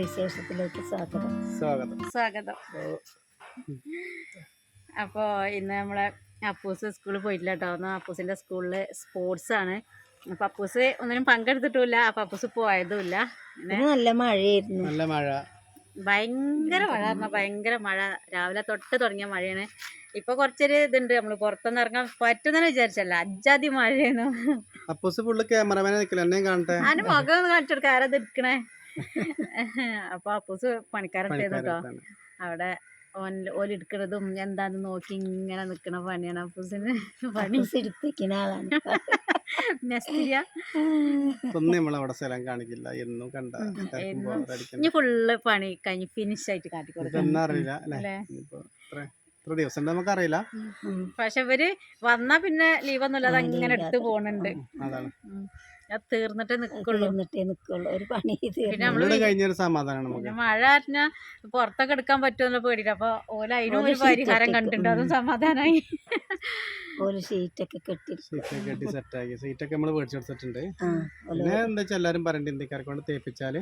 വിശേഷത്തിലേക്ക് സ്വാഗതം. സ്വാഗതം. സ്വാഗതം. അപ്പോൾ ഇന്ന് നമ്മളെ അപ്പൂസ് സ്കൂളിൽ പോയിട്ടില്ല കേട്ടോ ഒന്ന് അപ്പൂസിന്റെ സ്കൂളിൽ സ്പോർട്സ് ആണ്. അപ്പം അപ്പൂസ് ഒന്നിനും പങ്കെടുത്തിട്ടുമില്ല. അപ്പം അപ്പൂസ് പോയതുമില്ല. നല്ല മഴയായിരുന്നു. നല്ല മഴ. ഭയങ്കര മഴ പറഞ്ഞാൽ ഭയങ്കര മഴ. രാവിലെ തൊട്ട് തുടങ്ങിയ മഴയാണ്. ഇപ്പൊ കുറച്ചൊരു ഇതുണ്ട്. നമ്മൾ പുറത്തൊന്നും ഇറങ്ങാൻ പറ്റുന്ന വിചാരിച്ചല്ല. അജാതി മഴയാണ് അപ്പൂസ് ഫുള്ള് ക്യാമറമാനെ നിൽക്കില്ല എന്നെ കാണട്ടെ? അതിന് മുഖം ഒന്ന് കാണിച്ചു കൊടുക്കാൻ ആരത് എടുക്കണേ അപ്പോൾ അപ്പൂസ് പണിക്കാരെത്തിയത് കേട്ടോ അവിടെ ഓൻ ഓലെടുക്കണതും എന്താണെന്ന് നോക്കി ഇങ്ങനെ നിക്കണ പണിയാണ് അപ്പൂസിന്. പണി എടുപ്പിക്കുന്ന ആളാണ്. ഒന്നും സ്ഥലം കാണിക്കില്ല. എന്നും കണ്ട. ഇനി ഫുള്ള് പണി കഴിഞ്ഞ് ഫിനിഷ് ആയിട്ട് കാട്ടി കൊടുക്കാം അറിയില്ല അല്ലേ? എത്ര ദിവസം ഉണ്ട് നമുക്കറിയില്ല. പക്ഷെ ഇവർ വന്നാ പിന്നെ ലീവൊന്നും ഇല്ലാതെ ആ, അങ്ങനെ എടുത്തു പോണുണ്ട്. അതാണ്. അത് തീർന്നിട്ടേ നിക്കുള്ളൂ. തീർന്നിട്ടേ നിക്കുള്ളൂ. ഒരു പണി തീർന്നു നമ്മൾ ഇവിടെ കഴിഞ്ഞൊരു സമാധാനം നമുക്ക്. പിന്നെ മഴ അറിഞ്ഞാ പുറത്തൊക്കെ എടുക്കാൻ പറ്റുമെന്ന് പേടിയില്ല. അപ്പൊ ഓല അതിനും ഒരു പരിഹാരം കണ്ടിട്ടുണ്ട്. അതും സമാധാനായി. ഒരു ഷീറ്റൊക്കെ കെട്ടി. കെട്ടി സെറ്റാക്കി നമ്മൾ പിന്നെ എന്താ വെച്ചാൽ എല്ലാവരും പറയണ്ട ഇന്ത്യക്കാരെ കൊണ്ട് തേപ്പിച്ചാൽ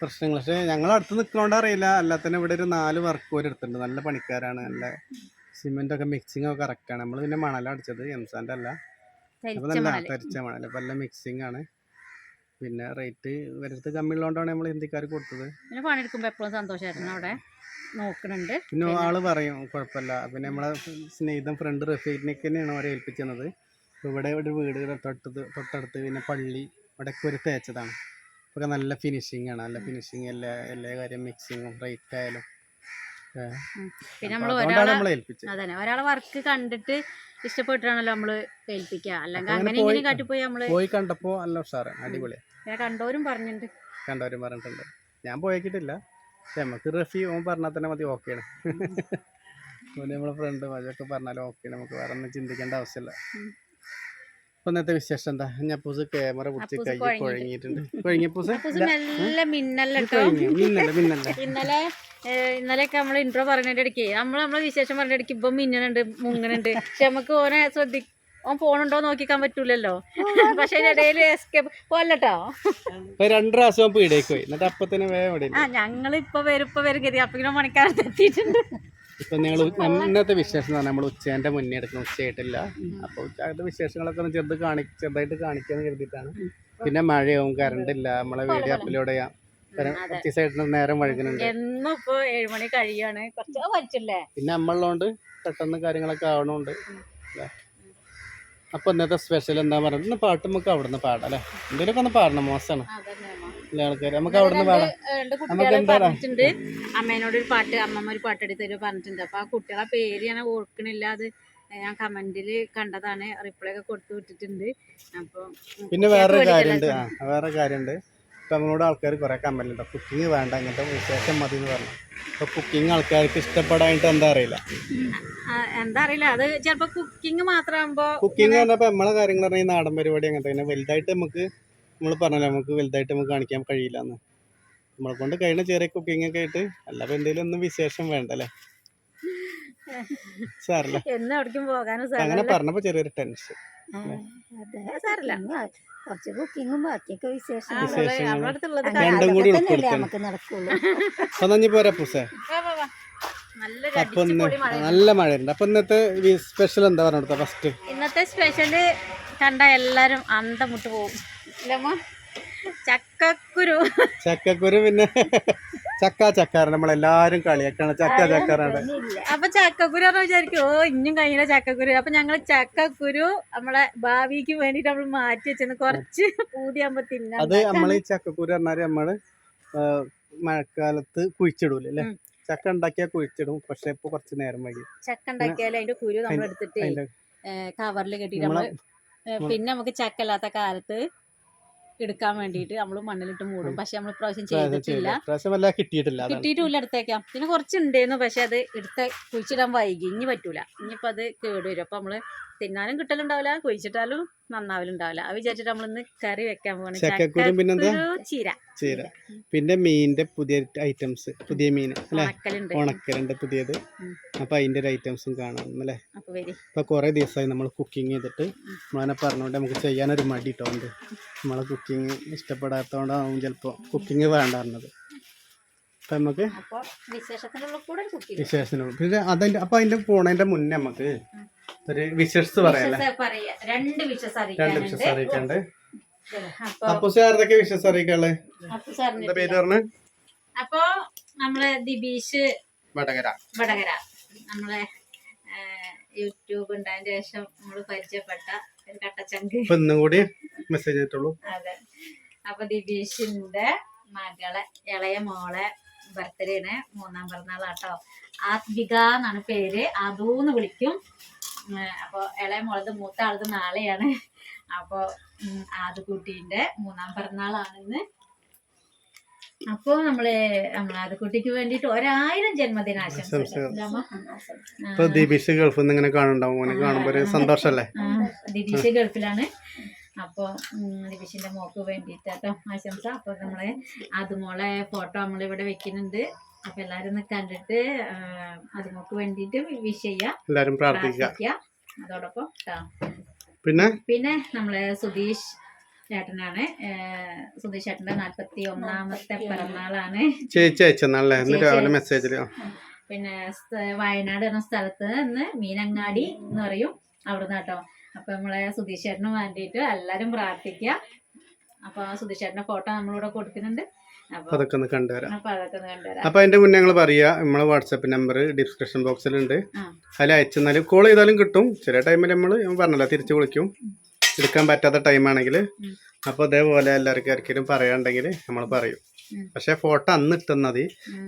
പ്രശ്നങ്ങൾ. പക്ഷേ ഞങ്ങൾ അടുത്ത് നിൽക്കണോണ്ട് അറിയില്ല. അല്ലാത്തന്നെ ഇവിടെ ഒരു നാല് വർക്ക് ഒരു എടുത്തിട്ടുണ്ട്. നല്ല പണിക്കാരാണ്. നല്ല സിമെന്റ് ഒക്കെ മിക്സിംഗ് ഒക്കെ കറക്റ്റ് ആണ്. നമ്മൾ പിന്നെ മണലടിച്ചത് എംസാന്റെ എംസാന്റെ അല്ല. തരിച്ച മണൽ അപ്പൊ എല്ലാം മിക്സിംഗ് ആണ്. പിന്നെ റേറ്റ് ഇവരടുത്ത് കമ്മിയുള്ളതുകൊണ്ടാണ് നമ്മൾ ഹിന്ദിക്കാർ കൊടുത്തത്. പിന്നെ പണിയെടുക്കുമ്പോ എപ്പോഴും സന്തോഷമായിരുന്നു അവിടെ നോക്കുന്നുണ്ട് പിന്നെ ആൾ പറയും കുഴപ്പമില്ല. പിന്നെ നമ്മളെ സ്നേഹിതം ഫ്രണ്ട് റഫീഖിനൊക്കെ തന്നെയാണ് അവരെ ഏൽപ്പിച്ചത്. ഇവിടെ ഒരു വീട് തൊട്ടടുത്ത് തൊട്ടടുത്ത് പിന്നെ പള്ളി ഇവിടെയൊക്കെ ഒരു തേച്ചതാണ്. ഒക്കെ നല്ല ഫിനിഷിംഗ് ആണ്. നല്ല ഫിനിഷിംഗ് എല്ലാ എല്ലാ കാര്യം മിക്സിങ്ങും റേറ്റ് ആയാലും. പിന്നെ നമ്മൾ ഒരാളെ വർക്ക് കണ്ടിട്ട് ഇഷ്ടപ്പെട്ടിട്ടാണല്ലോ നമ്മൾ ഏൽപ്പിക്കുക. അല്ലെങ്കിൽ അങ്ങനെ ഇങ്ങനെ പോയി- കാട്ടിപ്പോയി നമ്മൾ പോയി കണ്ടപ്പോൾ നല്ല ഉഷാറ് അടിപൊളി. ഞാൻ കണ്ടവരും പറഞ്ഞിട്ടുണ്ട്. കണ്ടവരും പറഞ്ഞിട്ടുണ്ട്. ഞാൻ പോയിട്ടില്ല നമുക്ക് റഫി ഓൻ പറഞ്ഞാൽ തന്നെ മതി ഓക്കെയാണ് നമ്മളെ ഫ്രണ്ട് അതൊക്കെ പറഞ്ഞാലും ഓക്കെ നമുക്ക് വേറെ ഒന്നും ചിന്തിക്കേണ്ട ആവശ്യമില്ല. ഇന്നത്തെ വിശേഷം എന്താ? ഞാൻ പൂസ് ക്യാമറ പിടിച്ച് കൈ കുഴങ്ങിയിട്ട്. കുഴങ്ങിയിട്ടുണ്ട്. കുഴങ്ങിയ പൂസ് നല്ല മിന്നല്ലോ മിന്നല്ല മിന്നല്ല ഇന്നലെ ഇന്നലെയൊക്കെ നമ്മൾ ഇൻട്രോ പറഞ്ഞതിന്റെ ഇടയ്ക്ക് നമ്മൾ നമ്മളെ വിശേഷം പറഞ്ഞ ഇടയ്ക്ക് ഇപ്പം മിന്നണുണ്ട് മുങ്ങനുണ്ട് പക്ഷെ നമുക്ക് ഓനെ ശ്രദ്ധി ഓൻ ഫോണുണ്ടോ നോക്കിക്കാൻ പറ്റൂലല്ലോ. പക്ഷെ ഇടയിൽ എസ്കേപ്പ് പോലട്ടോ രണ്ടു പ്രാവശ്യം പീടേക്ക് പോയി എന്നിട്ട് അപ്പൊ തന്നെ വേഗം ആ ഞങ്ങൾ ഇപ്പൊ വരും ഇപ്പൊ വരും കരുതി അപ്പൊ ഇങ്ങനെ മണിക്കാലത്ത് എത്തിയിട്ടുണ്ട്. ഇപ്പൊ നിങ്ങൾ ഇന്നത്തെ വിശേഷം എന്ന് പറഞ്ഞാൽ നമ്മൾ ഉച്ചേന്റെ മുന്നേ എടുക്കണം ഉച്ചയായിട്ടില്ല. അപ്പോൾ ഉച്ചത്തെ വിശേഷങ്ങളൊക്കെ ഒന്ന് ചെറുത് കാണി ചെറുതായിട്ട് കാണിക്കാന്ന് കരുതിയിട്ടാണ്. പിന്നെ മഴയാവും കറണ്ട് ഇല്ല. നമ്മളെ വീഡിയോ അപ്ലോഡ് ചെയ്യാം. നേരം വഴുകുന്നുണ്ട്. എന്നും ഇപ്പൊ ഏഴുമണി കഴിയാണ്. കുറച്ച് വലിച്ചില്ലേ പിന്നെ നമ്മളുള്ളതുകൊണ്ട് പെട്ടെന്ന് കാര്യങ്ങളൊക്കെ ആവണോണ്ട്? അപ്പൊ ഇന്നത്തെ സ്പെഷ്യൽ എന്താ പറയുക ഇന്ന് പാട്ട് നമുക്ക് അവിടെ നിന്ന് പാടാം അല്ലേ? എന്തെങ്കിലുമൊക്കെ ഒന്ന് പാടണം. മോശമാണ്. ആൾക്കാർ നമുക്ക് അവിടെ നിന്ന് പാടാം. നമുക്ക് കുട്ടികളെ പറഞ്ഞിട്ടുണ്ട്. അമ്മേനോട് ഒരു പാട്ട് അമ്മമ്മ ഒരു പാട്ട് എടുത്ത് തരുമോ പറഞ്ഞിട്ടുണ്ട്. അപ്പൊ ആ കുട്ടികളെ പേര് ഞാൻ ഓർക്കണില്ല. അത് ഞാൻ കമന്റിൽ കണ്ടതാണ്. റിപ്ലൈ ഒക്കെ കൊടുത്തു വിട്ടിട്ടുണ്ട്. അപ്പൊ പിന്നെ വേറൊരു കാര്യമുണ്ട് വേറെ കാര്യമുണ്ട് ഇപ്പൊ നമ്മളോട് ആൾക്കാർ കുറെ കമന്റ് ഉണ്ടോ. കുക്കിങ് വേണ്ട അങ്ങനത്തെ വിശേഷം മതി എന്ന് പറഞ്ഞു. അപ്പൊ കുക്കിംഗ് ആൾക്കാർക്ക് ഇഷ്ടപ്പെടാനായിട്ട് എന്താ അറിയില്ല. എന്താ അറിയില്ല. അത് ചിലപ്പോ കുക്കിംഗ് മാത്രമാകുമ്പോ കുക്കിംഗ് പറഞ്ഞപ്പോ നമ്മളെ കാര്യങ്ങൾ പറഞ്ഞാൽ നാടൻ പരിപാടി അങ്ങനത്തെ വലുതായിട്ട് നമുക്ക് നമ്മൾ പറഞ്ഞല്ലോ നമുക്ക് വലുതായിട്ട് നമുക്ക് കാണിക്കാൻ കഴിയില്ല എന്ന് നമ്മളെ കൊണ്ട് കഴിയുന്ന ചെറിയ കുക്കിംഗ് ഒക്കെ ആയിട്ട് അല്ലാതെ എന്തെങ്കിലും ഒന്നും വിശേഷം വേണ്ടല്ലേ? സാറില്ല അങ്ങനെ പറഞ്ഞപ്പോ ചെറിയൊരു ടെൻഷൻ കുറച്ച് കുക്കിങ്ങും ബാക്കിയൊക്കെ വിശേഷം. രണ്ടും കൂടി ഉൾപ്പെടുത്തണം. അപ്പൊ നല്ല മഴ നല്ല മഴയുണ്ട്. അപ്പൊ ഇന്നത്തെ സ്പെഷ്യൽ എന്താ പറഞ്ഞത് ഫസ്റ്റ് ഇന്നത്തെ സ്പെഷ്യൽ കണ്ട എല്ലാരും അന്തമുട്ട് പോകും. ചക്കക്കുരു. ചക്കക്കുരു പിന്നെ ചക്ക ചക്കാറ് നമ്മളെല്ലാരും കളിയാക്കാണ്. ചക്ക ചക്കാറാണ്. അപ്പൊ ചക്കക്കുരു എന്ന് വിചാരിക്കും ഓ ഇഞ്ഞും കഴിഞ്ഞ ചക്കക്കുരു. അപ്പൊ ഞങ്ങൾ ചക്കക്കുരു നമ്മളെ ഭാവിക്ക് വേണ്ടിട്ട് നമ്മൾ മാറ്റി വെച്ചെന്ന് കുറച്ച് പൂതിയാകുമ്പോ തിന്ന അത് നമ്മൾ ഈ ചക്കക്കുരു പറഞ്ഞാൽ നമ്മൾ മഴക്കാലത്ത് കുഴിച്ചിടൂലേ അല്ലേ? ചക്ക ഉണ്ടാക്കിയാൽ കുഴിച്ചിടും പക്ഷെ ഇപ്പൊ കുറച്ച് നേരം വൈകി. ചക്ക ഉണ്ടാക്കിയാൽ അതിന്റെ കുരു നമ്മൾ എടുത്തിട്ട് കവറിൽ കെട്ടിട്ട് നമ്മൾ പിന്നെ നമുക്ക് ചക്ക അല്ലാത്ത കാലത്ത് എടുക്കാൻ വേണ്ടിയിട്ട് നമ്മൾ മണ്ണിലിട്ട് മൂടും. പക്ഷെ നമ്മൾ പ്രാവശ്യം ചെയ്തിട്ടില്ല. കിട്ടിയിട്ടില്ല കിട്ടിയിട്ടില്ല എടുത്തേക്കാം. പിന്നെ കുറച്ച് ഉണ്ടായിരുന്നു പക്ഷെ അത് എടുത്ത് കുഴിച്ചിടാൻ വൈകി. ഇനി പറ്റൂല. ഇനിയിപ്പോ അത് കേടുവരും. അപ്പൊ നമ്മൾ തിന്നാനും കിട്ടലുണ്ടാവില്ല കുഴിച്ചിട്ടാലും നന്നാവലുണ്ടാവില്ല. അത് വിചാരിച്ചിട്ട് നമ്മളിന്ന് കറി വെക്കാൻ പോകണം ചക്കക്കുരു പിന്നെന്താ? ചീര. ചീര. പിന്നെ മീനിന്റെ പുതിയ ഐറ്റംസ് പുതിയ മീൻ അല്ലേ? ഉണക്കലുണ്ട്. പുതിയത്. അപ്പൊ അതിന്റെ ഒരു ഐറ്റംസും കാണാം അല്ലേ? ഇപ്പൊ കുറെ ദിവസമായി നമ്മൾ കുക്കിംഗ് ചെയ്തിട്ട്. നമ്മളെ പറഞ്ഞുകൊണ്ട് നമുക്ക് ചെയ്യാനൊരു മടി ഇട്ടോണ്ട് നമ്മളെ കുക്കിംഗ് ഇഷ്ടപ്പെടാത്തതുകൊണ്ടാവും ചിലപ്പോൾ കുക്കിംഗ് വേണ്ട പറഞ്ഞത്. അപ്പം നമുക്ക് അപ്പൊ വിശേഷത്തിനുള്ള പിന്നെ അതിന്റെ അപ്പം അതിന്റെ പോണതിന്റെ മുന്നേ നമുക്ക് ഒരു വിശേഷസ് പറയാല്ലേ പറയാ. രണ്ട് വിശേഷം അറിയിക്കണ്ട് അപ്പൊ സാറിനൊക്കെ വിശേഷം അറിയിക്കാളെ എന്താ പേര് പറഞ്ഞു? അപ്പൊ നമ്മളെ ദിബീഷ് വടകര. വടകര. നമ്മളെ യൂട്യൂബ് ഉണ്ടായതിന് ശേഷം നമ്മൾ പരിചയപ്പെട്ട ഒരു കട്ടച്ചങ്ക്. ഇന്നും കൂടി മെസ്സേജ് ചെയ്തിട്ടുള്ളൂ അതെ. അപ്പൊ ദിബീഷിന്റെ മകളെ ഇളയ മോളെ ബർത്ത്ഡേ ആണ് മൂന്നാം പിറന്നാളാട്ടോ. ആത്മിക എന്നാണ് പേര്. അതൂന്ന് വിളിക്കും. അപ്പൊ ഇളയ മോളത് മൂത്ത ആളത് നാളെയാണ്. അപ്പൊ ഉം, ആദ്യക്കുട്ടീന്റെ മൂന്നാം പിറന്നാളാണെന്ന്. അപ്പോ നമ്മൾ ആദ്യക്കുട്ടിക്ക് വേണ്ടിട്ട് ഒരായിരം? ഇപ്പൊ ദീപീഷ് ഗൾഫിൽ നിന്ന് ഇങ്ങനെ കാണുന്നുണ്ടാവും. ഓനെ കാണുമ്പോ ഒരു സന്തോഷല്ലേ? ദിബീഷ് ഗൾഫിലാണ്. അപ്പൊ ദിവിഷിന്റെ മോക്ക് വേണ്ടിയിട്ട് കേട്ടോ ആശംസ. അപ്പോൾ നമ്മളെ അതുമോളെ ഫോട്ടോ നമ്മളിവിടെ വെക്കുന്നുണ്ട്. അപ്പൊ എല്ലാരും ഒന്ന് കണ്ടിട്ട് അതുമോക്ക് വേണ്ടിയിട്ട് വിഷ് ചെയ്യാം. എല്ലാരും പ്രാർത്ഥിക്കുക അതോടൊപ്പം പിന്നെ? പിന്നെ നമ്മളെ സുധീഷ് ചേട്ടനാണ്. സുധീഷ് ചേട്ടന്റെ നാല്പത്തി ഒന്നാമത്തെ പിറന്നാളാണ്. ചേച്ചി രാവിലെ മെസ്സേജിൽ പിന്നെ വയനാട് എന്ന സ്ഥലത്ത് നിന്ന് മീനങ്ങാടി എന്ന് പറയും. അവിടുന്ന് കേട്ടോ അപ്പൊ നമ്മളെ സുധീഷേട്ടന് വേണ്ടിയിട്ട് എല്ലാരും പ്രാർത്ഥിക്കുക അപ്പൊ സുധീഷേട്ടന്റെ ഫോട്ടോ നമ്മളിവിടെ കൊടുക്കുന്നുണ്ട്. അതൊക്കെ ഒന്ന് കണ്ടുവരാം. അപ്പൊ അതിന്റെ മുന്നേ ഞങ്ങൾ പറയാ നമ്മളെ വാട്സാപ്പ് നമ്പർ ഡിസ്ക്രിപ്ഷൻ ബോക്സിലുണ്ട് അതിൽ അയച്ചെന്നാലും കോൾ ചെയ്താലും കിട്ടും. ചില ടൈമിൽ നമ്മൾ പറഞ്ഞല്ലോ തിരിച്ചു വിളിക്കും. എടുക്കാൻ പറ്റാത്ത ടൈമാണെങ്കിൽ. അപ്പോൾ അതേപോലെ എല്ലാവർക്കും ആർക്കെങ്കിലും പറയാണ്ടെങ്കിൽ നമ്മൾ പറയും. പക്ഷേ ഫോട്ടോ അന്ന് ഇട്ടുന്നത്.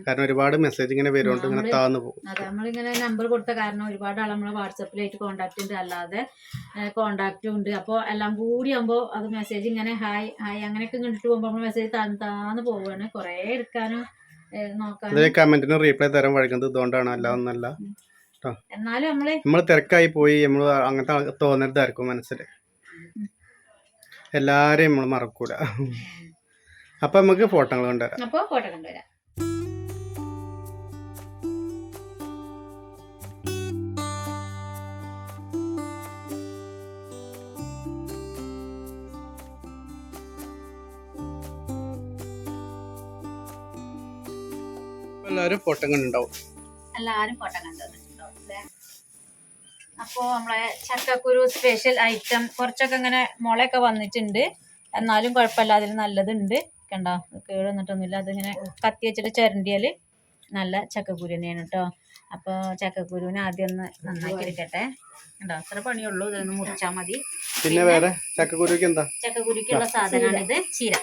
കാരണം ഒരുപാട് മെസ്സേജ് ഇങ്ങനെ വരുന്നുണ്ട് ഇങ്ങനെ താന്നു പോകും. നമ്മളിങ്ങനെ നമ്പർ കൊടുത്ത കാരണം ഒരുപാട് ആൾ നമ്മളെ വാട്സപ്പിലായിട്ട് കോണ്ടാക്ട് ഉണ്ട്. അല്ലാതെ കോണ്ടാക്റ്റും ഉണ്ട്. അപ്പോൾ എല്ലാം കൂടി ആകുമ്പോൾ അത് മെസ്സേജ് ഇങ്ങനെ ഹായ് ഹായ് അങ്ങനെയൊക്കെ കണ്ടിട്ട് പോകുമ്പോൾ നമ്മൾ മെസ്സേജ് താന്ന് താന്ന് പോവുകയാണ് കുറേ എടുക്കാനും നോക്കാനും. കമന്റിന് റീപ്ലൈ തരാൻ വഴിക്കുന്നത് ഇതുകൊണ്ടാണ്. അല്ലാതൊന്നല്ല എന്നാലും നമ്മൾ നമ്മൾ തിരക്കായി പോയി. നമ്മൾ അങ്ങനത്തെ തോന്നരുതായിരിക്കും മനസ്സിൽ എല്ലാരെയും നമ്മൾ മറക്കൂല. അപ്പൊ നമുക്ക് ഫോട്ടോകൾ കൊണ്ടുവരാം. അപ്പോൾ ഫോട്ടോ കൊണ്ടുവരാം. എല്ലാവരും ഫോട്ടോ കണ്ടുണ്ടാവും എല്ലാരും ഫോട്ടോ കണ്ടുവന്നിട്ടുണ്ടോ അപ്പോ അപ്പോൾ നമ്മളെ ചക്കക്കുരു സ്പെഷ്യൽ ഐറ്റം കുറച്ചൊക്കെ ഇങ്ങനെ മുളയൊക്കെ വന്നിട്ടുണ്ട്. എന്നാലും കുഴപ്പമില്ല അതിൽ നല്ലതുണ്ട്. കണ്ടോ? കേട് വന്നിട്ടൊന്നുമില്ല അതിങ്ങനെ കത്തി വെച്ചിട്ട് ചിരണ്ടിയാൽ നല്ല ചക്കക്കുരു തന്നെയാണ് കേട്ടോ അപ്പോൾ ചക്കക്കുരുവിനെ ആദ്യം ഒന്ന് നന്നാക്കി എടുക്കട്ടെ. കണ്ടോ? അത്ര പണിയുള്ളൂ. ഇതൊന്ന് മുറിച്ചാൽ മതി. പിന്നെ വേറെ? ചക്കക്കുരുക്ക് എന്താ? ചക്കക്കുരുക്കുള്ള സാധനമാണ് ഇത് ചീര.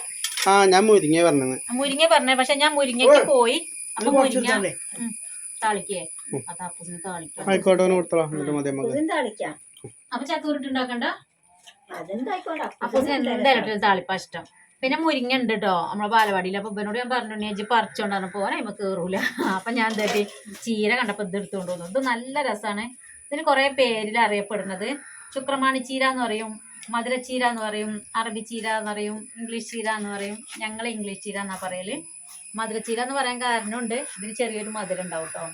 ആ ഞാൻ മുരിങ്ങ പറഞ്ഞത്. മുരിങ്ങ പറഞ്ഞത് പക്ഷെ ഞാൻ മുരിങ്ങയ്ക്ക് പോയി. അപ്പൊ മുരിങ്ങ താളിക്കേ. അത് അപ്പൂസിന് താളിക്കാം. ആയിക്കോട്ടെ കൊടുത്തോളാം. അപ്പൊ അതെന്തായിക്കോട്ടെ അപ്പൂസിന് എന്തായാലും താളിപ്പാ ഇഷ്ടം. പിന്നെ മുരിങ്ങ ഉണ്ട് കേട്ടോ നമ്മളെ ബാലവാടിയിൽ. അപ്പൊ ഇവനോട് ഞാൻ പറഞ്ഞു ഞാൻ പറിച്ചോണ്ടാണ് പോകാൻ നമുക്ക് കേറൂല. അപ്പൊ ഞാൻ എന്താ ചീര കണ്ടപ്പോ ഇത് എടുത്തുകൊണ്ട് വന്നു. ഇത് നല്ല രസമാണ് ഇതിന് കുറെ പേരിൽ അറിയപ്പെടുന്നത്. ശുക്രമാണി ചീര എന്ന് പറയും മധുരച്ചീര എന്ന് പറയും അറബി ചീര എന്ന് പറയും ഇംഗ്ലീഷ് ചീര എന്ന് പറയും. ഞങ്ങൾ ഇംഗ്ലീഷ് ചീര എന്നാ പറയൽ. മധുരച്ചീര എന്ന് പറയാൻ കാരണമുണ്ട്. ഇതിന് ചെറിയൊരു മധുരം ഉണ്ടാവും കേട്ടോ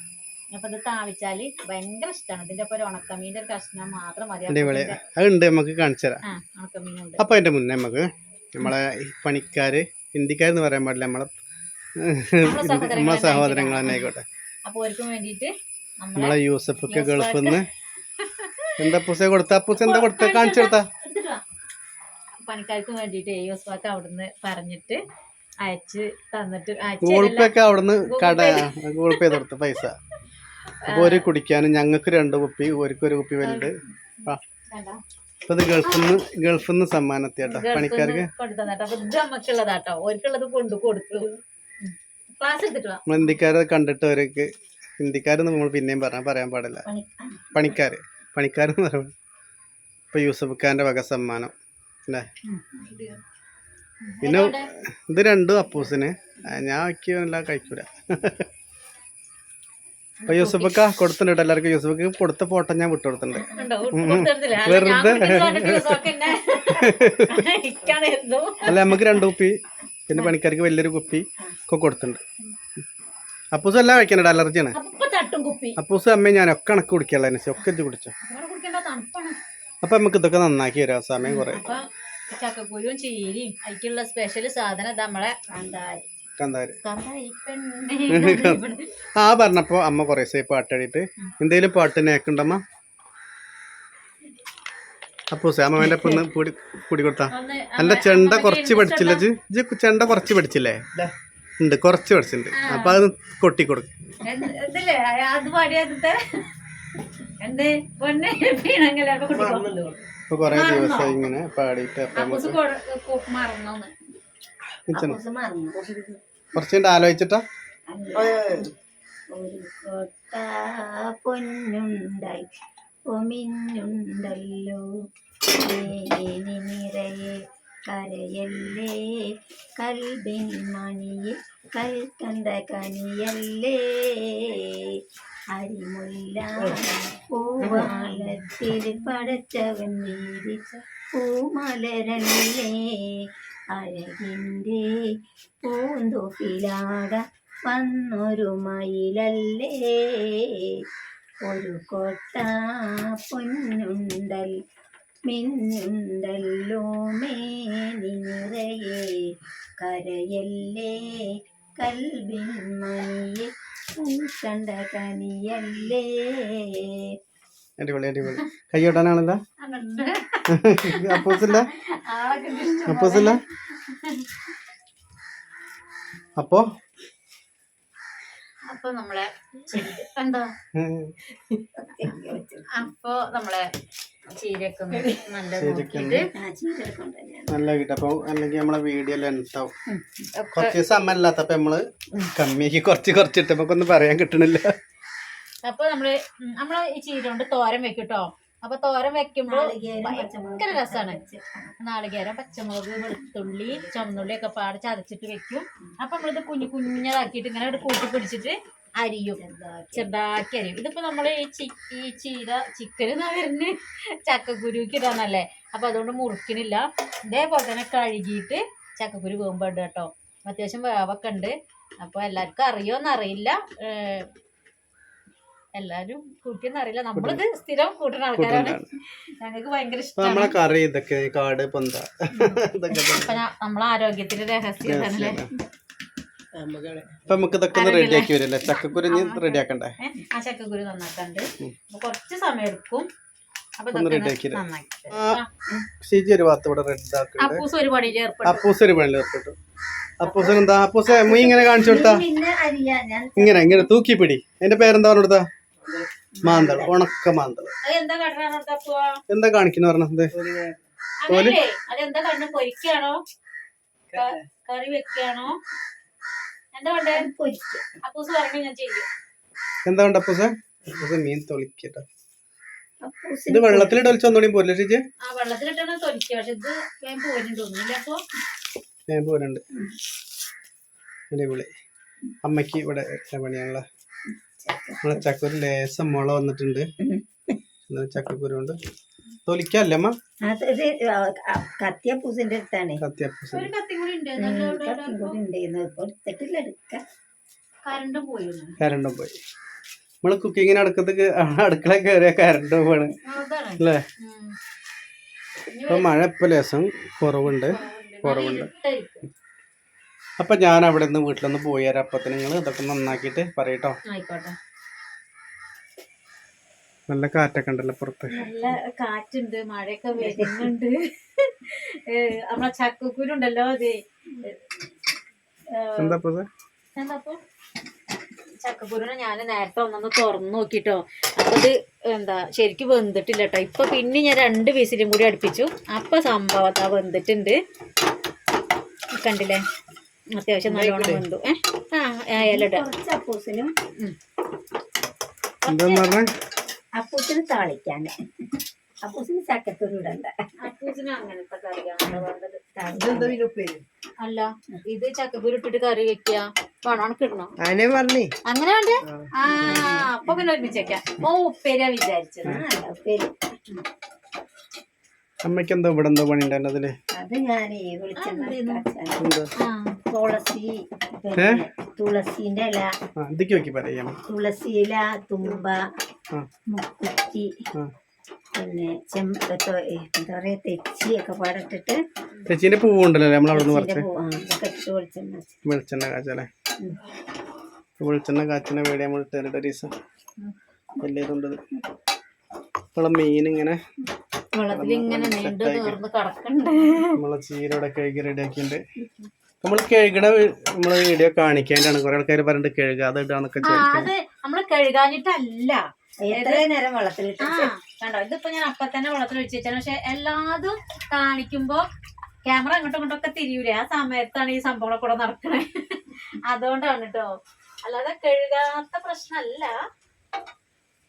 അപ്പൊ ഇത് താളിച്ചാൽ ഭയങ്കര ഇഷ്ടമാണ് ഇതിന്റെ ഒപ്പം ഒരു ഉണക്കമീന്റെ ഒരു കഷ്ണം മാത്രം മതി. അടിപൊളി. അതുണ്ട് നമുക്ക് കാണിച്ചു തരാം. ആ ഉണക്കമീനുണ്ട്. അപ്പൊ അതിന്റെ മുന്നേ നമുക്ക് നമ്മളെ പണിക്കാർ ഹിന്ദിക്കാർ എന്ന് പറയാൻ പാടില്ല നമ്മളെ നമ്മളെ സഹോദരങ്ങൾ. തന്നെ ആയിക്കോട്ടെ നമ്മളെ യൂസഫ് യൂസഫൊക്കെ. ഗൾഫിൽ നിന്ന് എന്താ പൂസ കൊടുത്ത പൂസ എന്താ കൊടുത്ത കാണിച്ചു കൊടുത്താ. പണിക്കാർക്ക് വേണ്ടിയിട്ട് യൂസഫൊക്കെ അവിടുന്ന് പറഞ്ഞിട്ട് അയച്ച് തന്നിട്ട് ഗൂഗിൾ പേ ഒക്കെ അവിടുന്ന് കട. ഗൂഗിൾ പേ കൊടുത്ത പൈസ അപ്പൊ ഒരു കുടിക്കാനും ഞങ്ങൾക്ക് രണ്ട് കുപ്പി ഒരു കുപ്പി വലുത് ആ? അപ്പൊ ഇത് ഗൾഫിൽ നിന്ന് ഗൾഫിൽ നിന്ന് സമ്മാനം എത്തിയാട്ടോ പണിക്കാർക്ക് കൊണ്ടു ഓർക്കുള്ളത് കൊടുക്കും ക്ലാസ് എടുത്തിട്ട് ഹിന്ദിക്കാരെ കണ്ടിട്ട് അവർക്ക് ഹിന്ദിക്കാരെന്ന് നമ്മൾ പിന്നെയും പറഞ്ഞാൽ പറയാൻ പാടില്ല. പണി പണിക്കാര്. പണിക്കാരെന്ന് പറയുമ്പോൾ ഇപ്പൊ യൂസഫ് ഖാന്റെ വക സമ്മാനം. അല്ലേ? പിന്നെ ഇത് രണ്ടും അപ്പൂസിന്. ഞാൻ എല്ലാം കഴിക്കൂല. അപ്പൊ യൂസഫക്ക് കൊടുത്തിട്ടുണ്ട് എല്ലാവർക്കും യൂസഫക്ക് കൊടുത്ത ഫോട്ടോ ഞാൻ വിട്ടു കൊടുത്തിട്ടുണ്ട് വെറുതെ. അല്ല നമുക്ക് രണ്ടു കുപ്പി പിന്നെ പണിക്കാർക്ക് വലിയൊരു കുപ്പി ഒക്കെ കൊടുത്തിട്ടുണ്ട്. അപ്പൂസ് എല്ലാം കഴിക്കണ്ട അലർജിയാണ്. അപ്പൂസ് അമ്മയും ഞാൻ ഒക്കെ കണക്ക് കുടിക്കല്ല ഒക്കെ ഇത് കുടിച്ചോ? അപ്പൊ നമുക്ക് ഇതൊക്കെ നന്നാക്കി വരാം സമയം കുറെ ചക്കക്കുരുവും ചീരിയും അതിക്കുള്ള സ്പെഷ്യൽ സാധനം നമ്മളെ കാന്താരി കന്താര് ആ പറഞ്ഞപ്പോ അമ്മ കൊറേ സേ പാട്ട് പാടിയിട്ട് എന്തേലും പാട്ട് നേക്കുണ്ടമ്മ? അപ്പൂസേ അമ്മേന്റെ ഒപ്പം ഒന്ന് പൊടി പൊടി കൊടുത്താ അല്ല ചെണ്ട കുറച്ച് പഠിച്ചില്ല? ജി ജി ചെണ്ട കുറച്ച് പഠിച്ചില്ലേ? ഉണ്ട് കുറച്ച് പഠിച്ചിട്ടുണ്ട് അപ്പൊ അത് കൊട്ടി കൊടുക്കും അപ്പൊ കൊറേ ദിവസമായി ഇങ്ങനെ പാടിയിട്ട് അപ്പൊ അപ്പൂസ് നമുക്ക് കൊ- കൊ- മറന്നോന്ന് കിച്ചണ് അപ്പൂസ് മറന്നു കുറച്ചുകൊണ്ട് ആലോചിച്ചിട്ടാ പൊന്നുണ്ടായി ഒമിന്നുണ്ടല്ലോ മേനി നിറയെ കരയല്ലേ കൽബിൻ മണിയെ കണ്ട കനിയല്ലേ. അരിമുല്ല പൂവാലത്തിൽ പടച്ചവൻ വീതിച്ച പൂമലരല്ലേ അഴകിന്റെ പൂന്തൊപ്പിലാട വന്നൊരു മയിലല്ലേ. ഒരു കൊട്ട പൊന്നുണ്ടൽ മിന്നുണ്ടല്ലോ മേനി നിറയെ. കരയല്ലേ കൽവിൻ മണിയെ കണ്ട കനിയല്ലേ. അടിപൊളി അടിപൊളി. കൈയ്യോട്ടാനാണല്ലോ അപ്പൂസില്ല അപ്പൂസില്ല അപ്പോ? അപ്പൊ നമ്മളെ എന്താ? അപ്പൊ നമ്മളെ ചീരയൊക്കെ നല്ല കിട്ടും. അപ്പൊ അല്ലെങ്കിൽ നമ്മളെ വീഡിയോ ലെങ്ത് ആവും. കുറച്ച് ദിവസം അമ്മ ഇല്ലാത്തപ്പോ നമ്മൾ കമ്മിയാക്കി കുറച്ച് കുറച്ചിട്ട് നമുക്കൊന്നും പറയാൻ കിട്ടണില്ല. അപ്പൊ നമ്മൾ നമ്മളെ നമ്മൾ ഈ ചീര കൊണ്ട് തോരൻ വെക്കും കേട്ടോ അപ്പൊ തോരൻ വെക്കുമ്പോ ഭയങ്കര രസമാണ് നാളികേരം പച്ചമുളക് വെളുത്തുള്ളി ചുമന്നുള്ളി ഒക്കെ പാടെ ചതച്ചിട്ട് വെക്കും. അപ്പൊ നമ്മളിത് കുഞ്ഞു കുഞ്ഞതാക്കിയിട്ട് ഇങ്ങനെ കൂട്ടി പിടിച്ചിട്ട് അരിയും ചെറുതാക്കി. അരിയും. ഇതിപ്പോ നമ്മൾ ഈ ചി ഈ ചീര ചിക്കൻ വരുന്ന? ചക്കക്കുരുക്ക് ഇടാന്നല്ലേ? അപ്പൊ അതുകൊണ്ട് മുറുക്കിനില്ല. ഇതേപോലെ തന്നെ കഴുകിയിട്ട് ചക്കക്കുരു വേകുമ്പോ ഇടുക കേട്ടോ അത്യാവശ്യം വേവൊക്കെ ഉണ്ട് അപ്പൊ എല്ലാവർക്കും അറിയോന്ന് അറിയില്ല ഏഹ് എല്ലാരും കൂട്ടിയെന്ന് അറിയില്ല. നമ്മളിത് സ്ഥിരം കൂട്ടുന്ന ആൾക്കാരാണ്. ഞങ്ങൾക്ക് ഭയങ്കര നമ്മളെ കറി ഇതൊക്കെ കാട് പൊന്ത നമ്മളെ ആരോഗ്യത്തിന്റെ രഹസ്യം തന്നെ. അപ്പൊ നമുക്ക് ഇതൊക്കെ ഒന്ന് റെഡിയാക്കി വരില്ലേ? ചക്കക്കുരു റെഡി ആക്കണ്ടേ? ഏ, ആ ചക്കക്കുരു നന്നാക്കണ്ട്. അപ്പൊ കുറച്ച് സമയം എടുക്കും. അപ്പൊ ഒന്ന് ഇതൊക്കെ ready ആക്കിയില്ലേ? നന്നാക്കി ആ, ഷിജി ഒരു ഭാഗത്ത് ഇവിടെ റെഡ് ആക്കുന്നുണ്ട് അപ്പൂസ് ഒരു പണിയിൽ ഏർപ്പെട്ടു. അപ്പൂസ് ഒരു പണിയിൽ ഏർപ്പെട്ടു. അപ്പൂസൻ എന്താ? അപ്പൂസെ മുയി ഇങ്ങനെ കാണിച്ചു കൊടുത്താ. ഇങ്ങനെ ഇങ്ങനെ തൂക്കി പിടി എന്റെ പേരെന്താ പറഞ്ഞു കൊടുത്താ? മാന്തൾ ഉണക്ക മാന്തള. എന്താ കാണിക്കുന്ന പറഞ്ഞത് അതല്ലേ അതെന്താ കണ്ണ് പൊരിക്കാണോ? കറി വെക്കാണോ? എന്താ വേണ്ടേ? അപ്പൂസ അപ്പൂസ പറഞ്ഞു ഞാൻ ചെയ്യും. എന്താ ഉണ്ട് അപ്പൂസ? അപ്പൂസ മീൻ തൊളിക്കട്ടെ അപ്പൂസ് ഇത് വെള്ളത്തിലിട്ട് ഒലിച്ച് ഒന്നുകൂടി പോരില്ല ചേച്ചി? വെള്ളത്തിലിട്ടാണ് തൊലിക്കുക പക്ഷെ ഇത് ഞാൻ പോരുന്നുണ്ട് ഒന്നുമില്ല അപ്പൊ. ഞാൻ പോരുന്നുണ്ട് അടിപൊളി. അമ്മയ്ക്ക് ഇവിടെ പണിയാണല്ലോ നമ്മളെ ചക്കൊരു ലേശം മുള വന്നിട്ടുണ്ട്. എന്നാ ചക്കക്കുരു കൊണ്ട് തൊലിക്കല്ലേ അമ്മ? അടുത്താണ്. കരണ്ടും പോയി നമ്മൾ കുക്കിങ്ങിന് അടുക്കത്തേക്ക് അടുക്കള കയറിയ കരണ്ട് പോവാണ് അല്ലേ. ഇപ്പൊ മഴ ഇപ്പൊ ലേസം കുറവുണ്ട്. കുറവുണ്ട്. അപ്പൊ ഞാൻ അവിടെ നിന്ന് വീട്ടിലൊന്ന് പോയി തരാം അപ്പൊ നിങ്ങൾ ഇതൊക്കെ നന്നാക്കിയിട്ട് പറയട്ടോ. ആയിക്കോട്ടെ. നല്ല കാറ്റൊക്കെ ഉണ്ടല്ലോ പുറത്ത്. നല്ല കാറ്റുണ്ട് മഴയൊക്കെ വരുന്നുണ്ട്. നമ്മളെ ചക്കക്കുരു ഉണ്ടല്ലോ അതെ? എന്താ ചക്കക്കുരുനെ ഞാൻ നേരത്തെ ഒന്നൊന്ന് തുറന്നു നോക്കിട്ടോ. അപ്പൊ ഇത് എന്താ ശരിക്കും വെന്തിട്ടില്ല കേട്ടോ ഇപ്പൊ പിന്നെ ഞാൻ രണ്ട് പീസിലും കൂടി അടുപ്പിച്ചു. അപ്പൊ സംഭവം അതാ വെന്തിട്ടുണ്ട്. കണ്ടില്ലേ? അത്യാവശ്യം നല്ലോണം വെന്തു. ആ ഇലട അപ്പൂസിനും അപ്പൂസിന് താളിക്കാൻ. അപ്പൂസിന് ഇടണ്ട. അപ്പൂസിന് അങ്ങനത്തെ കറിയാണ് അല്ല ഇത് ചക്കപ്പൂര് ഇട്ടിട്ട് കറി വെക്കുക പറഞ്ഞേ. അങ്ങനെ വേണ്ടേ? ആ. അപ്പൊ പിന്നെ ഒരുമിച്ചേക്കാം. ഓ ഉപ്പേരിയാ വിചാരിച്ചത്. ഉപ്പേരി. അമ്മയ്ക്ക് എന്തോ ഇവിടെ എന്തോ പണി ഉണ്ടായിരുന്നതിൽ? അത് ഞാൻ വിളിച്ചത് തുളസി തുളസിന്റെ ഇല. എന്തൊക്കെ നോക്കി വെക്കി പറയാം? തുളസി ഇല തുമ്പ മുക്കുറ്റി പിന്നെ ചെമ്പത്തോ എന്താ പറയാ തെച്ചിയൊക്കെ പാടിട്ടിട്ട് തെച്ചീന്റെ പൂവുണ്ടല്ലോ നമ്മൾ അവിടെ നിന്ന് തെച്ചിന്റെ വെളിച്ചെണ്ണ വെച്ച്. വെളിച്ചെണ്ണ കാച്ചല്ലേ. വെളിച്ചെണ്ണ കാച്ചിന വേടി നമ്മൾ ഇട്ടേരുടെ ഒരു വലിയതുണ്ട് നമ്മളെ മീൻ ഇങ്ങനെ വെള്ളത്തിൽ ഇങ്ങനെ നീണ്ടു നീർന്ന് കിടക്കണ്ട്. നമ്മളെ ചീരയുടെ കഴുകി റെഡിയാക്കിയിട്ടുണ്ട് നമ്മൾ കഴുകണ നമ്മളെ വീഡിയോ കാണിക്കാനാണ് കുറെ ആൾക്കാർ പറഞ്ഞിട്ട് കഴുകാതെ ഇടാന്നൊക്കെ ആ അത് നമ്മൾ കഴുകാനിട്ടല്ല എത്ര നേരം വെള്ളത്തിലിട്ട് കണ്ടോ? ഇതിപ്പോ ഞാൻ അപ്പൊ തന്നെ വെള്ളത്തിൽ ഒഴിച്ചു വെച്ചാൽ പക്ഷെ എല്ലാതും കാണിക്കുമ്പോ ക്യാമറ അങ്ങോട്ടും ഇങ്ങോട്ടും ഒക്കെ തിരിയൂലേ. ആ സമയത്താണ് ഈ സംഭവങ്ങളെ കൂടെ നടക്കണേ. അതുകൊണ്ടാണ് കേട്ടോ അല്ലാതെ കഴുകാത്ത പ്രശ്നമല്ല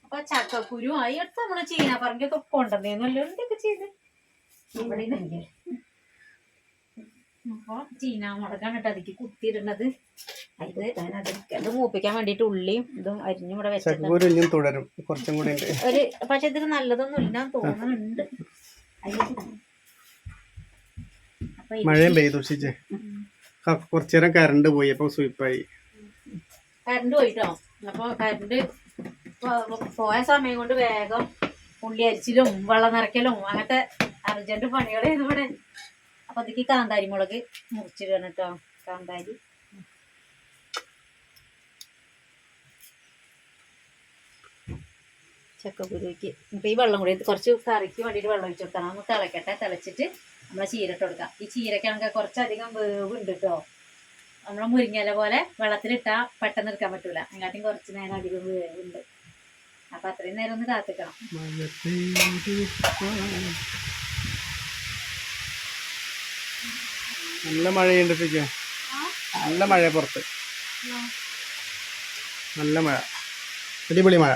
അപ്പൊ ചക്കക്കുരു ആയി എടുത്ത് നമ്മൾ ചീന പറഞ്ഞൊക്കെ കൊണ്ടുവന്നേന്നല്ലോ എന്തൊക്കെ ചെയ്ത്. ഇവിടെ ഇത്. അപ്പൊ ചീനാമുളകാണ് കേട്ടോ അതിക്ക് കുത്തിയിടുന്നത് അത് മൂപ്പിക്കാൻ വേണ്ടിട്ട് ഉള്ളിയും ഇതും അരിഞ്ഞും ഇവിടെ വെച്ചിട്ടുണ്ട്. തുടരും. കുറച്ചും കൂടി ഒരു പക്ഷെ ഇതിന് നല്ലതൊന്നും ഇല്ല തോന്നുന്നുണ്ട് മഴയും പെയ്തു ഉഷിച്ച് കുറച്ചു നേരം കറണ്ട് പോയി അപ്പൊ സ്വീപ്പായി കറണ്ട് പോയിട്ടോ? അപ്പൊ കറണ്ട് പോയ സമയം കൊണ്ട് വേഗം ഉള്ളി അരിച്ചിലും വെള്ളം നിറയ്ക്കലും അങ്ങനത്തെ അർജന്റ് പണികളായിരുന്നു ഇവിടെ. അപ്പൊ അതിക്ക് കാന്താരി മുളക് മുറിച്ചിടണം കേട്ടോ കാന്താരി. ചക്കക്കുരുക്ക് ഇപ്പൊ ഈ വെള്ളം കൂടി കുറച്ച് കറിക്ക് വേണ്ടിയിട്ട് വെള്ളം ഒഴിച്ച് കൊടുക്കണം. ഒന്ന് തിളക്കട്ടെ തിളച്ചിട്ട് നമ്മളെ ചീര ഇട്ട് കൊടുക്കാം. ഈ ചീരക്കാണെങ്കിൽ കുറച്ചധികം വേവ് ഉണ്ട് കേട്ടോ. നമ്മളെ മുരിങ്ങല പോലെ വെള്ളത്തിലിട്ടാ പെട്ടെന്ന് എടുക്കാൻ പറ്റൂല. അങ്ങാട്ടും കുറച്ച് നേരം അധികം വേവുണ്ട്. അപ്പൊ അത്രയും നേരം ഒന്ന് കാത്തിക്കണം. നല്ല മഴയുണ്ട് ചേച്ചി നല്ല മഴ പുറത്ത്. നല്ല മഴ. അടിപൊളി മഴ.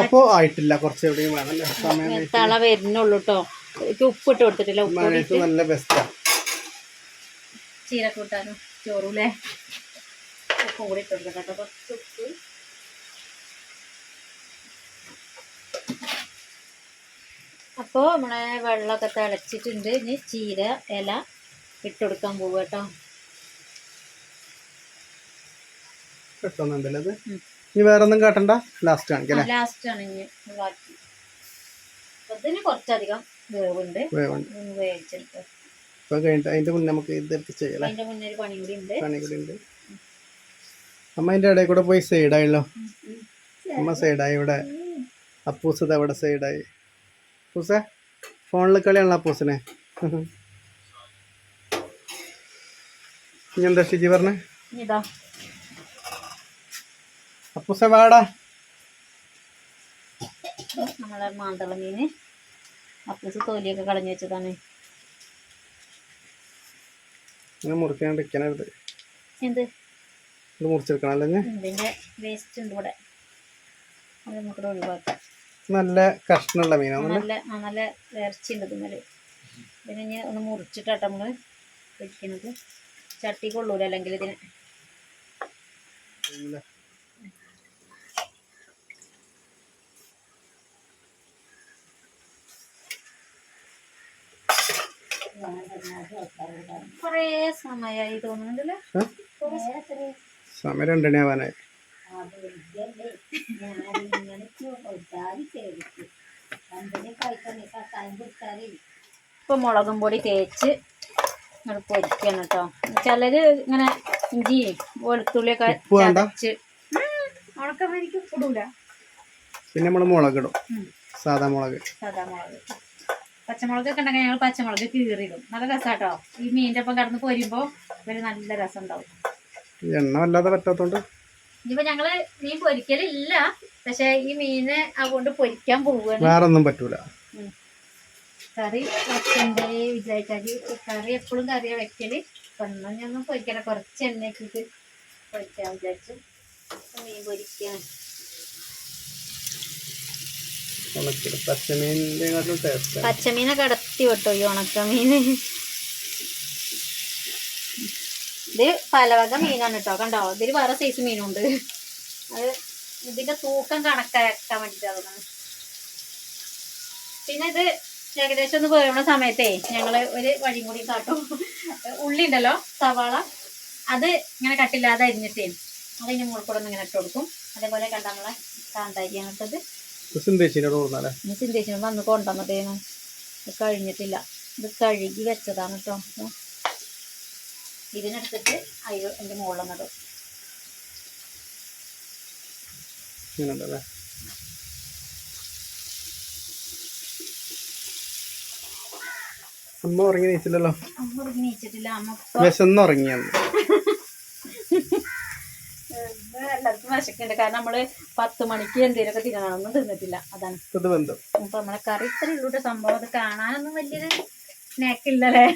അപ്പോ ആയിട്ടില്ല കുറച്ച് എവിടെയും വേണം അല്ലേ? സമയം തള വരുന്നുള്ളൂ കേട്ടോ എനിക്ക് ഉപ്പിട്ട് കൊടുത്തിട്ടില്ല ഉപ്പ് മഴയത്ത് നല്ല ബെസ്റ്റാ ചീരക്കൂട്ടാനും ചോറൂലേ? ഉപ്പ് കൂടി ഇട്ട് കൊടുക്കട്ടെ കേട്ടോ കുറച്ച് അപ്പോൾ നമ്മളെ വെള്ളമൊക്കെ തിളച്ചിട്ടുണ്ട്. ഇനി ചീര ഇല ഇട്ടുകൊടുക്കാൻ പോകും കേട്ടോ. കിട്ടുന്നുണ്ടല്ലോ അത് ഇനി വേറെ ഒന്നും കാട്ടണ്ട ലാസ്റ്റ് കാണിക്കല്ലേ ലാസ്റ്റ് ആണ് ഇനി ബാക്കി. കുറച്ചധികം വേവുണ്ട്. വേവുണ്ട്. ഇതൊന്ന് വേവിച്ചെടുത്ത് ഇപ്പൊ കഴിഞ്ഞിട്ട് അതിന്റെ മുന്നേ നമുക്ക് ഇതെടുത്ത് പണി കൂടി ഉണ്ട്. അമ്മ അതിന്റെ ഇടയിൽ കൂടെ പോയി സൈഡായല്ലോ അമ്മ സൈഡായി ഇവിടെ. അപ്പൂസ് അവിടെ സൈഡായി അപ്പൂസേ ഫോണിൽ കളിയാണല്ലോ പൂസിനെ. ഇനി എന്താ ഷിജി പറഞ്ഞേ? അപ്പൂസെ വാടാ. നമ്മളെ മാന്തള മീന് അപ്പൂസ് തോലിയൊക്കെ കളഞ്ഞു വെച്ചതാണ്. ഇങ്ങനെ മുറിക്കാണ്ട് ഇരിക്കണത് എന്ത്? ഇത് മുറിച്ചെടുക്കണം അല്ലേ വേസ്റ്റ് ഉണ്ട് ഇവിടെ. അത് നമുക്കിവിടെ ഒഴിവാക്കാം. നല്ല കഷ്ണമുള്ള മീനാണ് നല്ല? നല്ല ഇറച്ചി ഉണ്ട് ഇതിന്മേൽ ഇതിനെ ഇനി ഒന്ന് മുറിച്ചിട്ടാട്ടോ നമ്മൾ വെക്കുന്നത്. ചട്ടി കൊള്ളൂല അല്ലെങ്കിൽ ഇതിന്. കൊറേ സമയായി തോന്നുന്നുണ്ടല്ലോ? സമയം. രണ്ടണി ആവാനായി ഇപ്പൊ മുളകും പൊടി തേച്ച് ഇങ്ങോട്ട് പൊരിക്കണം കേട്ടോ ചിലര് ഇങ്ങനെ ഇഞ്ചി വെളുത്തുള്ളിയൊക്കെ? ചതച്ച് ഇടൂല. പിന്നെ നമ്മൾ മുളക് ഇടും. സാധാ മുളക്. സാധാ മുളക്. പച്ചമുളകൊക്കെ ഉണ്ടെങ്കിൽ ഞങ്ങൾ പച്ചമുളക് കീറിയിടും. നല്ല രസാട്ടോ. ഈ മീനിന്റെ ഒപ്പം കടന്ന് പൊരിയുമ്പോ ഒരു നല്ല രസം ഉണ്ടാവും. ഈ എണ്ണ വല്ലാതെ പറ്റാത്തോണ്ട് ഇനിയിപ്പോ ഞങ്ങൾ മീൻ പൊരിക്കലില്ല. പക്ഷെ ഈ മീന് അതുകൊണ്ട് പൊരിക്കാൻ പോവുകയാണ് വേറെ ഒന്നും പറ്റൂല കറി വെക്കണ്ടേ? വിചാരിച്ചാൽ കറി എപ്പോഴും കറിയാ വെക്കൽ. പെണ്ണ ഞങ്ങൾ പൊരിക്കല കുറച്ച് എണ്ണയൊക്കെ പൊരിക്കാൻ വിചാരിച്ചു മീൻ പൊരിക്കാൻ പച്ചമീനൊക്കെ അടത്തി വിട്ടോ ഈ ഉണക്കമീന്. ഇത് പലവക മീനാണ് കേട്ടോ കണ്ടോ? ഇതിൽ വേറെ സൈസ് മീനുണ്ട്. അത് ഇതിന്റെ തൂക്കം കണക്കാക്കാൻ വേണ്ടിട്ടാണ് പിന്നെ ഇത് ഏകദേശം ഒന്ന് വേവണ സമയത്തേ ഞങ്ങൾ ഒരു വഴിയും കൂടി കാട്ടും. ഉള്ളി ഉണ്ടല്ലോ സവാള. അത് ഇങ്ങനെ കട്ടില്ലാതെ അരിഞ്ഞിട്ടേ അതിന് മുകളിൽ കൂടെ ഒന്ന് ഇങ്ങനെ ഇട്ട് കൊടുക്കും. അതേപോലെ കണ്ട നമ്മളെ കാന്താരി അങ്ങനത്തത്. ഇനി ചിന്തിച്ചു വന്ന് കൊണ്ടുവന്നതേനു കഴിഞ്ഞിട്ടില്ല. ഇത് കഴുകി വെച്ചതാണ് കേട്ടോ. ഇതിനെടുത്തിട്ട് അയ്യോ എന്റെ മുകളിൽ നടും അമ്മ ഉറങ്ങി നീച്ചില്ലല്ലോ? അമ്മ ഉറങ്ങി നീച്ചിട്ടില്ല. അമ്മ എല്ലാവർക്കും വിശക്കുന്നുണ്ട്. കാരണം നമ്മൾ പത്ത് മണിക്ക് എന്തെങ്കിലുമൊക്കെ തിന്നണമെന്നും തിന്നിട്ടില്ല. അതാണ്. അപ്പൊ നമ്മളെ കറി ഇത്ര ഉള്ളൂട്ട് സംഭവം അത് കാണാനൊന്നും വലിയൊരു സ്നാക്കില്ലല്ലേ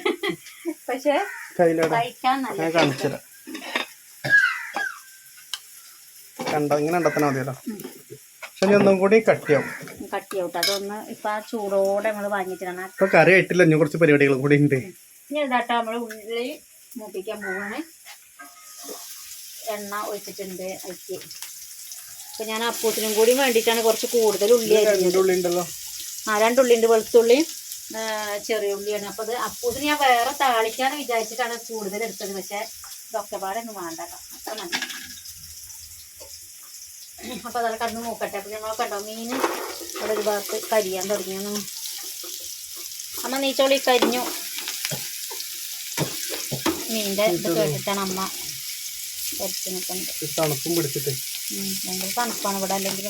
പക്ഷെ കയ്യിലട. ഞാൻ കാണിച്ചുതരാം കണ്ട? ഇങ്ങനെ കണ്ടെത്തണം മതിയല്ലോ. പക്ഷെ ഒന്നും കൂടി കട്ടിയാവും കട്ടിയാവും അതൊന്ന് ഇപ്പൊ ആ ചൂടോടെ നമ്മൾ വാങ്ങിച്ചിട്ടാണ് ഇപ്പൊ കറി ആയിട്ടില്ല. ഇനി കുറച്ച് പരിപാടികളും കൂടി ഉണ്ട്. ഇനി ഇതാട്ടോ നമ്മൾ ഉള്ളി മൂപ്പിക്കാൻ പോവാണ്. എണ്ണ ഒഴിച്ചിട്ടുണ്ട് അരിക്ക്. അപ്പൊ ഞാൻ അപ്പൂസിനും കൂടി വേണ്ടിയിട്ടാണ് കുറച്ച് കൂടുതൽ ഉള്ളി ഉള്ളി ഉണ്ടല്ലോ. ആ രണ്ടുള്ളിണ്ട് വെളുത്തുള്ളി ആ, ചെറിയ ഉള്ളിയാണ്. അപ്പൊ അത് അപ്പൂത്തിന് ഞാൻ വേറെ താളിക്കാന്ന് വിചാരിച്ചിട്ടാണ് കൂടുതൽ എടുത്തത്. പക്ഷേ ഇതൊക്കെ പാടൊന്നും വേണ്ട. അത്ര മതി. അപ്പൊ അതൊക്കെ കടന്ന് നോക്കട്ടെ അപ്പോൾ നമ്മൾ കണ്ടോ മീൻ അവിടെ ഒരു ഭാഗത്ത് കരിയാൻ തുടങ്ങിയെന്നു. അമ്മ നീച്ചോളി കരിഞ്ഞു. മീന്റെ ഇത് കേട്ടിട്ടാണ് അമ്മ കരിച്ചു നിൽക്കുന്നത്. തണുപ്പും പിടിച്ചിട്ട്. ഭയങ്കര തണുപ്പാണ് ഇവിടെ. അല്ലെങ്കിൽ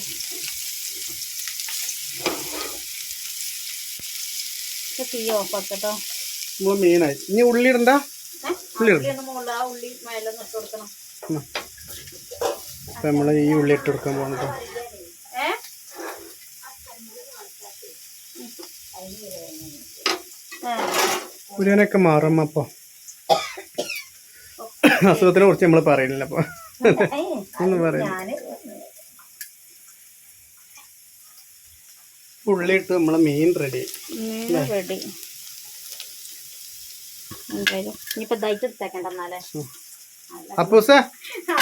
തീ ഓഫ് ആക്കട്ടോ. ഇനി ഉള്ളി ഇടണ്ട? ഉള്ളി. അപ്പൊ നമ്മൾ ഈ ഉള്ളി ഇട്ട് കൊടുക്കാൻ പോകണം ഏ? മുരുവനൊക്കെ മാറും അപ്പൊ. അസുഖത്തിനെ കുറിച്ച് നമ്മൾ പറയുന്നില്ല അപ്പൊ. ഒന്നും പറയുന്നില്ല ഇട്ട് നമ്മളെ മീൻ റെഡി. മീൻ റെഡി. ഇനിയിപ്പോ ദൈറ്റ് എടുത്തേക്കണ്ട എന്നാലേ. അപ്പൊ സാ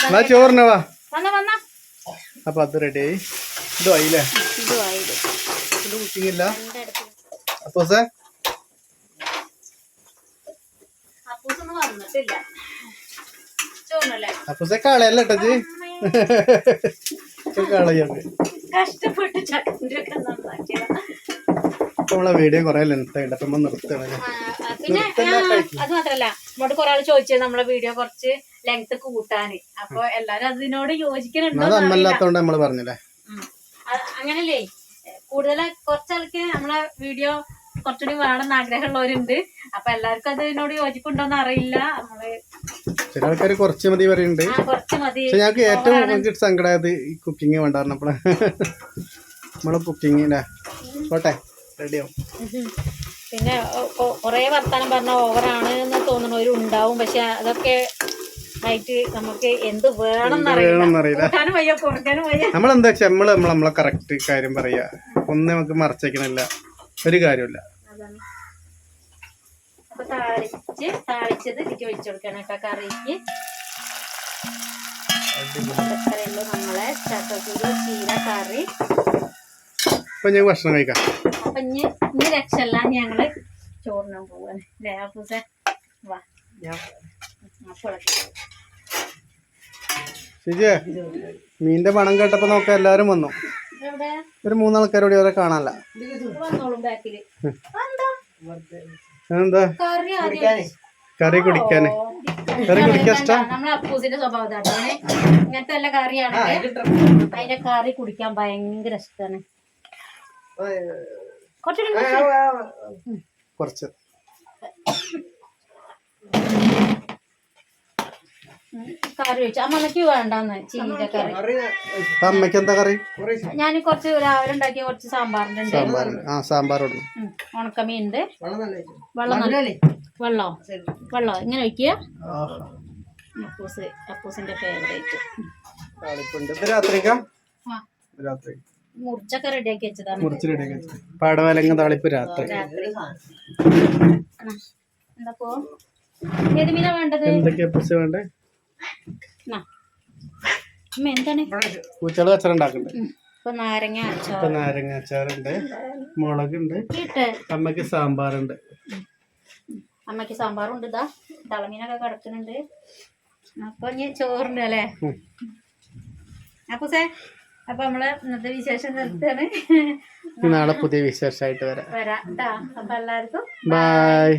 എന്നാ ചോറിന് വാ. അപ്പൊ അത് റെഡി ആയി. ഇതോ ആയില്ലേ? ഇതും ആയത് ഇത് കുക്കിംഗ് ഇല്ല എന്റെ അടുത്ത് അപ്പൊ സാ വന്നിട്ടില്ല. ചോറിനല്ലേ? അപ്പൊ സാ കളയല്ല കളയാണ് കഷ്ടപ്പെട്ട് ചട്ടിന്റെ ഒക്കെ നന്നാക്കിയതാ. നമ്മളെ വീഡിയോ കുറെ ലെങ്ത് അപ്പൊ നിർത്തണം പിന്നെ അത് മാത്രല്ല നമ്മോട് കൊറേ ആൾ ചോദിച്ചത് നമ്മളെ വീഡിയോ കുറച്ച് ലെങ്ത് കൂട്ടാന്. അപ്പൊ എല്ലാരും അതിനോട് യോജിക്കുന്നുണ്ടോ നമ്മൾ പറഞ്ഞില്ലേ? അങ്ങനല്ലേ കൂടുതൽ കുറച്ചാൾക്ക് നമ്മളെ വീഡിയോ കുറച്ചുകൂടി വേണമെന്ന് ആഗ്രഹമുള്ളവരുണ്ട്. അപ്പൊ എല്ലാവർക്കും അതിനോട് യോജിപ്പുണ്ടോന്ന് അറിയില്ല. നമ്മൾ ചില ആൾക്കാർ കുറച്ച് മതി പറയുന്നുണ്ട്. പക്ഷെ ഞങ്ങൾക്ക് ഏറ്റവും നമുക്ക് സങ്കടമായത് ഈ കുക്കിങ് വേണ്ട പറഞ്ഞപ്പോഴെ നമ്മളെ കുക്കിംഗ് അല്ലേ പോട്ടെ റെഡിയാവും പിന്നെ കൊറേ വർത്താനം പറഞ്ഞ ഓവറാണ് എന്ന് തോന്നുന്നവരും ഉണ്ടാവും. പക്ഷെ അതൊക്കെ ആയിട്ട് നമുക്ക് എന്ത് വേണം നമ്മളെന്താ വെച്ചാൽ നമ്മൾ നമ്മൾ നമ്മളെ കറക്റ്റ് കാര്യം പറയാ. ഒന്നും നമുക്ക് മറച്ചേക്കണില്ല. ഒരു കാര്യമില്ല അതാണ് അപ്പൊ താളിച്ച് താളിച്ചത് ഇതിക്ക് ഒഴിച്ചു കൊടുക്കണം കേട്ടോ കറിക്ക്. ഇത്രയേ ഉള്ളൂ നമ്മളെ ചക്കക്കുരു ചീര കറി. അപ്പൊ ഞാൻ ഭക്ഷണം കഴിക്കാം. അപ്പൊ ഇനി ഇനി രക്ഷല്ല ഞങ്ങൾ ചോറിനും പോവാണ്. അല്ലേ അപ്പൂസെ? വാ. ശരിയേ മീന്റെ പണം കേട്ടപ്പോ നോക്ക എല്ലാരും വന്നു. ഒരു മൂന്നാൾക്കാരോട് ഇവരെ കാണാനല്ല. വന്നോളും ബാക്കിൽ എന്താ കറി കുടിക്കാന്. കറി കുടിക്കാൻ ഇഷ്ടം? നമ്മളെ അപ്പൂസിന്റെ സ്വഭാവം ഇങ്ങനത്തെ എല്ലാ കറിയാണെങ്കിൽ അതിന്റെ കറി കുടിക്കാൻ ഭയങ്കര ഇഷ്ടമാണ് കുറച്ച്. കറി വെച്ചു. അമ്മയ്ക്ക് വേണ്ടെന്ന് ചീര കറി. അമ്മയ്ക്ക് എന്താ കറി? ഞാൻ കുറച്ച് രാവിലെ ഉണ്ടാക്കിയ കുറച്ച് സാമ്പാറിന്റെ സാമ്പാർ ആ സാമ്പാർ ഉണക്കമീൻ ഉണ്ട് വെള്ളം വെള്ളോ വെള്ളോ? ഇങ്ങനെ. അപ്പൂസ് അപ്പൂസിന്റെ ഫേവറേറ്റ് രാത്രിക്കാ? ആ. രാത്രി. മുറിച്ചൊക്കെ റെഡിയാക്കി വെച്ചതാണ്. മുറിച്ച് പാടവലങ്ങ താളിപ്പ് രാത്രി. വേണ്ടത്? എന്തൊക്കെയാ പൈസ വേണ്ടേ. അമ്മ എന്താണ്? ഉണ്ടാക്കുന്നുണ്ട് ഉം. ഇപ്പൊ നാരങ്ങ അച്ചാർ നാരങ്ങ അച്ചാറുണ്ട് മുളകുണ്ട് അമ്മയ്ക്ക് സാമ്പാറുണ്ട്. അമ്മയ്ക്ക് സാമ്പാറുണ്ട്. ഇതാ തളമീനൊക്കെ കിടക്കുന്നുണ്ട്. അപ്പൊ ഇനി ചോറുണ്ട് അല്ലേ. അപ്പൊ സേ അപ്പൊ നമ്മൾ ഇന്നത്തെ വിശേഷം നിർത്തുകയാണ്. നാളെ പുതിയ വിശേഷമായിട്ട് വരാം. വരാം അപ്പൊ എല്ലാവർക്കും ബൈ